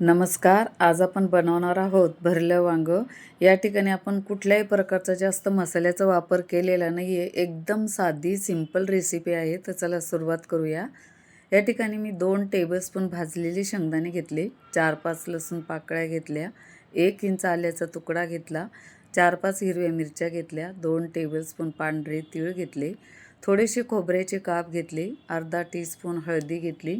नमस्कार आज आपण बनवणार आहोत भरलं वांगं. या ठिकाणी आपण कुठल्याही प्रकारचा जास्त मसाल्याचा वापर केलेला नाही आहे एकदम साधी सिंपल रेसिपी आहे. तर चला सुरुवात करूया. या ठिकाणी मी दोन टेबलस्पून भाजलेली शेंगदाणे घेतले. चार पाच लसूण पाकळ्या घेतल्या. एक इंच आल्याचा तुकडा घेतला. चार पाच हिरव्या मिरच्या घेतल्या. दोन टेबलस्पून पांढरे तीळ घेतले. थोडेसे खोबऱ्याचे काप घेतले. अर्धा टीस्पून हळदी घेतली.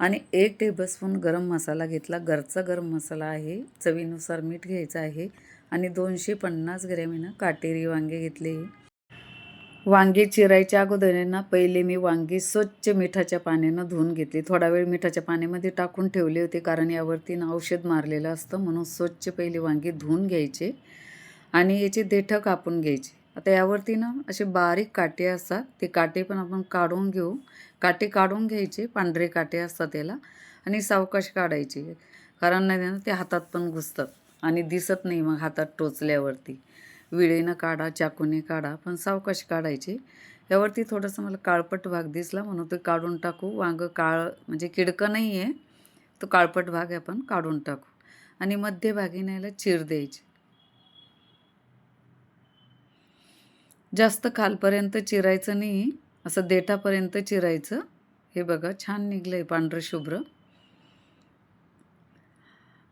आणि एक टेबलस्पून गरम मसाला घेतला. घरचा गरम मसाला आहे. चवीनुसार मीठ घ्यायचं आहे. आणि दोनशे पन्नास ग्रॅमीनं काटेरी वांगे घेतले. वांगे चिरायच्या अगोदर ना पहिले मी वांगी स्वच्छ मिठाच्या पाण्यानं धुवून घेतली. थोडा वेळ मिठाच्या पाण्यामध्ये टाकून ठेवले होते कारण यावरती ना औषध मारलेलं असतं. म्हणून स्वच्छ पहिले वांगे धुवून घ्यायचे आणि याचे देठं कापून घ्यायचे. आता यावरती ना असे बारीक काटे असतात ते काटे पण आपण काढून घेऊ. काटे काढून घ्यायचे पांढरे काटे असतात त्याला आणि सावकाश काढायचे. कारण नाही ना ते हातात पण घुसतात आणि दिसत नाही मग हातात टोचल्यावरती. विळेनं काढा चाकूने काढा पण सावकाश काढायचे. यावरती थोडंसं मला काळपट भाग दिसला म्हणून ते काढून टाकू. वांग काळ म्हणजे किडकं नाही आहे तो काळपट भाग आपण काढून टाकू. आणि मध्यभागी याला चिर द्यायची. जास्त खालपर्यंत चिरायचं नाही असं देठापर्यंत चिरायचं. हे बघा छान निघलं आहे पांढरं शुभ्र.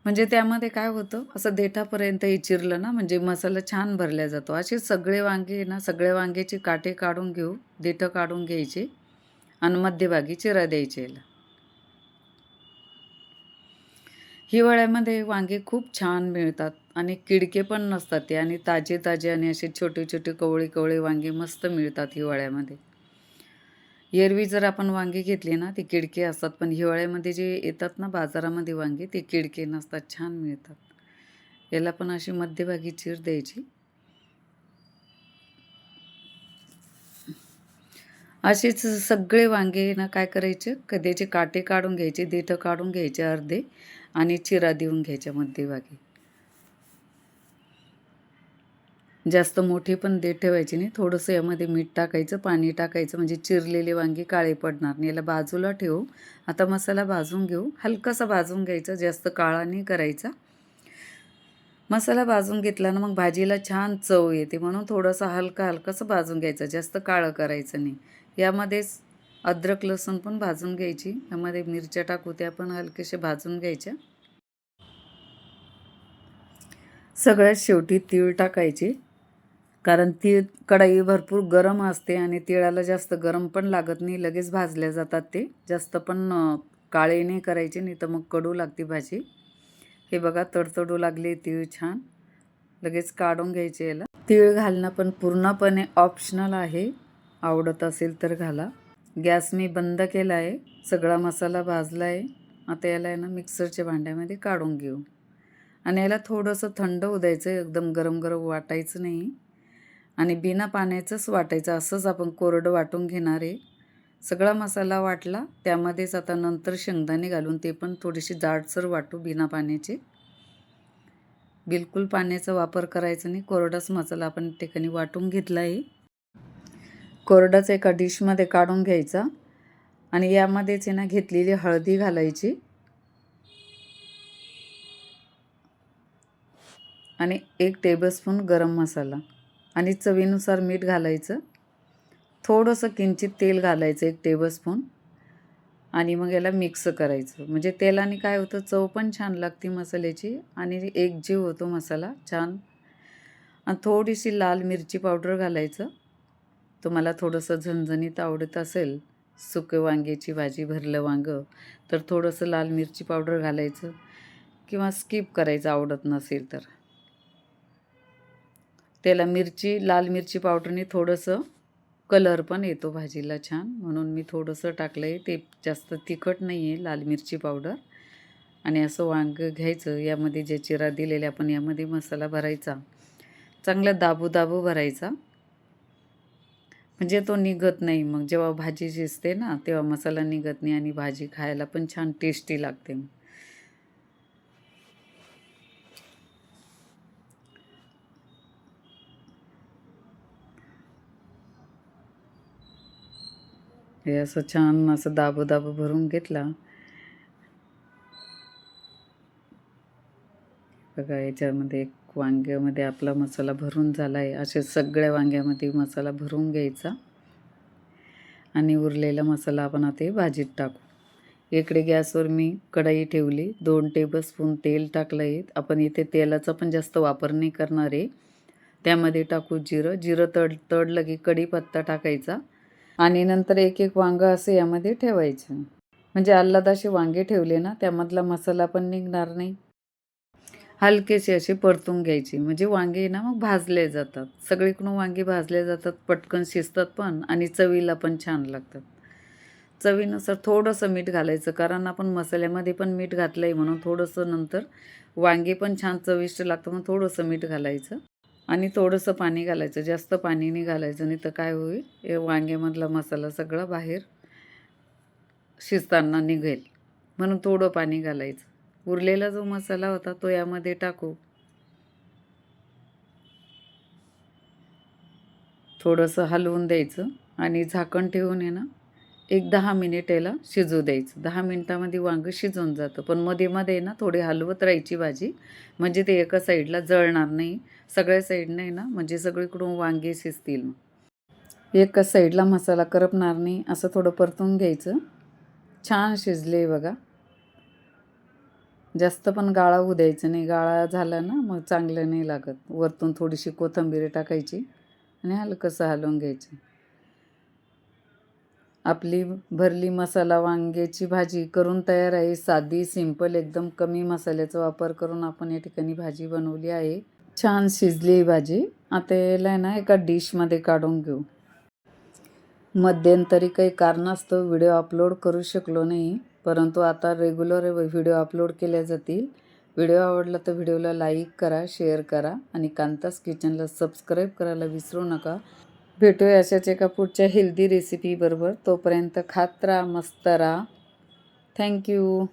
म्हणजे त्यामध्ये काय होतं असं देठापर्यंत हे चिरलं ना म्हणजे मसाला छान भरला जातो. असे सगळे वांगे ना सगळ्या वांग्याचे काटे काढून घेऊ देठं काढून घ्यायचे आणि मध्यभागी चिरा द्यायचे याला. हिवाळ्यामध्ये वांगे खूप छान मिळतात. आणि किडके पण नसतात ते. आणि ताजे ताजे आणि असे छोटे छोटे कवळे कवळे वांगे मस्त मिळतात हिवाळ्यामध्ये. एरवी जर आपण वांगी घेतली ना ते किडके असतात. पण हिवाळ्यामध्ये जे येतात ना बाजारामध्ये वांगे ते किडके नसतात. छान मिळतात. याला पण अशी मध्यभागी चीर द्यायची. असेच सगळे वांगे ना काय करायचे? कधीचे काटे काढून घ्यायचे देठं काढून घ्यायचे अर्धे आणि चिरा देऊन घ्यायच्या मध्यभागी. जास्त मोठी पण देठ ठेवायची नाही. थोडंसं यामध्ये मीठ टाकायचं पाणी टाकायचं म्हणजे चिरलेले वांगी काळे पडणार नाही. याला बाजूला ठेवू. आता मसाला भाजून घेऊ. हलकासा भाजून घ्यायचा जास्त काळा नाही करायचा. मसाला भाजून घेतला ना मग भाजीला छान चव येते. म्हणून थोडंसं हलका हलकासं भाजून घ्यायचं जास्त काळं करायचं नाही. यामध्येच अद्रक लसूण पण भाजून घ्यायची. यामध्ये मिरच्या टाकू त्या पण हलकेसे भाजून घ्यायच्या. सगळ्यात शेवटी तीळ टाकायचे. कारण ती कढाई भरपूर गरम असते आणि तिळाला जास्त गरम पण लागत नाही लगेच भाजल्या जातात ते. जास्त पण काळे नाही करायचे नाही तर मग कडू लागते भाजी. हे बघा तडतडू लागले तीळ छान. लगेच काढून घ्यायचे याला. तीळ घालणं पण पूर्णपणे ऑप्शनल आहे. आवडत असेल तर घाला. गॅस मी बंद केला आहे. सगळा मसाला भाजला आहे. आता याला आहे ना मिक्सरच्या भांड्यामध्ये काढून घेऊ. आणि याला थोडंसं थंड होऊ द्यायचं एकदम गरम गरम वाटायचं नाही. आणि बिना पाण्याचंच वाटायचं असंच आपण कोरडं वाटून घेणार आहे. सगळा मसाला वाटला त्यामध्येच आता नंतर शेंगदाणे घालून ते पण थोडीशी जाडसर वाटू बिना पाण्याचे. बिलकुल पाण्याचा वापर करायचा नाही कोरडाच मसाला आपण ठिकाणी वाटून घेतला आहे. कोरडाच एका डिशमध्ये काढून घ्यायचा आणि यामध्येच आहे ना घेतलेली हळदी घालायची. आणि एक टेबलस्पून गरम मसाला. आणि चवीनुसार मीठ घालायचं. थोडंसं किंचित तेल घालायचं एक टेबलस्पून आणि मग याला मिक्स करायचं. म्हणजे तेलाने काय होतं चव पण छान लागते मसाल्याची आणि एक जीव होतो मसाला छान. आणि थोडीशी लाल मिरची पावडर घालायचं. तुम्हाला थोडंसं झणझणीत आवडत असेल सुके वांग्याची भाजी भरलं वांगं तर थोडंसं लाल मिरची पावडर घालायचं. किंवा स्किप करायचं आवडत नसेल तर. त्याला मिरची लाल मिरची पावडरने थोडंसं कलर पण येतो भाजीला छान. म्हणून मी थोडंसं टाकलं आहे ते जास्त तिखट नाही आहे लाल मिरची पावडर आणि असं वांग घ्यायचं. यामध्ये ज्या चिरा दिलेले आपण यामध्ये मसाला भरायचा. चांगला दाबू दाबू भरायचा. म्हणजे तो निघत नाही. मग जेव्हा भाजी शिजते ना तेव्हा मसाला निघत नाही आणि भाजी खायला पण छान टेस्टी लागते. हे असं छान असं दाबो दाबो भरून घेतला. बघा याच्यामध्ये एक वांग्यामध्ये आपला मसाला भरून झाला आहे असे सगळ्या वांग्यामध्ये मसाला भरून घ्यायचा. आणि उरलेला मसाला आपण आता भाजीत टाकू. इकडे गॅसवर मी कढाई ठेवली. दोन टेबलस्पून तेल टाकलं आहे आपण इथे तेलाचा पण जास्त वापर नाही करणार आहे. त्यामध्ये टाकू जिरं. जिरं तड तडलं की कढीपत्ता टाकायचा. आणि नंतर एक एक वांगं असं यामध्ये ठेवायचं. म्हणजे आल्लाद असे वांगे ठेवले ना त्यामधला मसाला पण निघणार नाही. हलकेसे असे परतून घ्यायची. म्हणजे वांगे ना मग भाजले जातात. सगळीकडून वांगे भाजले जातात पटकन शिजतात पण आणि चवीला पण छान लागतात. चवीनुसार थोडंसं मीठ घालायचं कारण आपण मसाल्यामध्ये पण मीठ घातलं आहे म्हणून थोडंसं नंतर वांगे पण छान चविष्ट लागतं म्हणून थोडंसं मीठ घालायचं. आणि थोडंसं पाणी घालायचं जास्त पाणी नाही घालायचं नाही तर काय होईल? हे वांग्यामधला मसाला सगळा बाहेर शिजताना निघेल. म्हणून थोडं पाणी घालायचं. उरलेला जो मसाला होता तो यामध्ये टाकू. थोडंसं हलवून द्यायचं आणि झाकण ठेवून आहे ना एक दहा मिनिट याला शिजू द्यायचं. दहा मिनटामध्ये वांगं शिजून जातं. पण मध्ये मध्ये ना थोडी हलवत राहायची भाजी. म्हणजे ते एका साईडला जळणार नाही. सगळ्या साईडने ना म्हणजे सगळीकडून वांगे शिजतील. मग एका साईडला मसाला करपणार नाही असं थोडं परतून घ्यायचं. छान शिजले बघा. जास्त पण गाळा होऊ द्यायचं नाही. गाळा झाला ना मग चांगलं नाही लागत. वरतून थोडीशी कोथिंबीर टाकायची आणि हलकंसं हलवून घ्यायचं. आपली भरली मसाला वांग्याची भाजी करून तयार आहे. साधी सिंपल एकदम कमी मसाल्याचा वापर करून आपण या ठिकाणी भाजी बनवली आहे. छान शिजली ही भाजी. आता याला आहे ना एका डिशमध्ये काढून घेऊ. मध्यंतरी काही कारणास्तव व्हिडिओ अपलोड करू शकलो नाही. परंतु आता रेग्युलर व्हिडिओ अपलोड केल्या जातील. व्हिडिओ आवडला तर व्हिडिओला लाईक करा शेअर करा आणि कांतास किचनला सबस्क्राईब करायला विसरू नका. भेटूया अशाच एका पुढच्या हेल्दी रेसिपीबरोबर तोपर्यंत खात राहा मस्त राहा. थँक्यू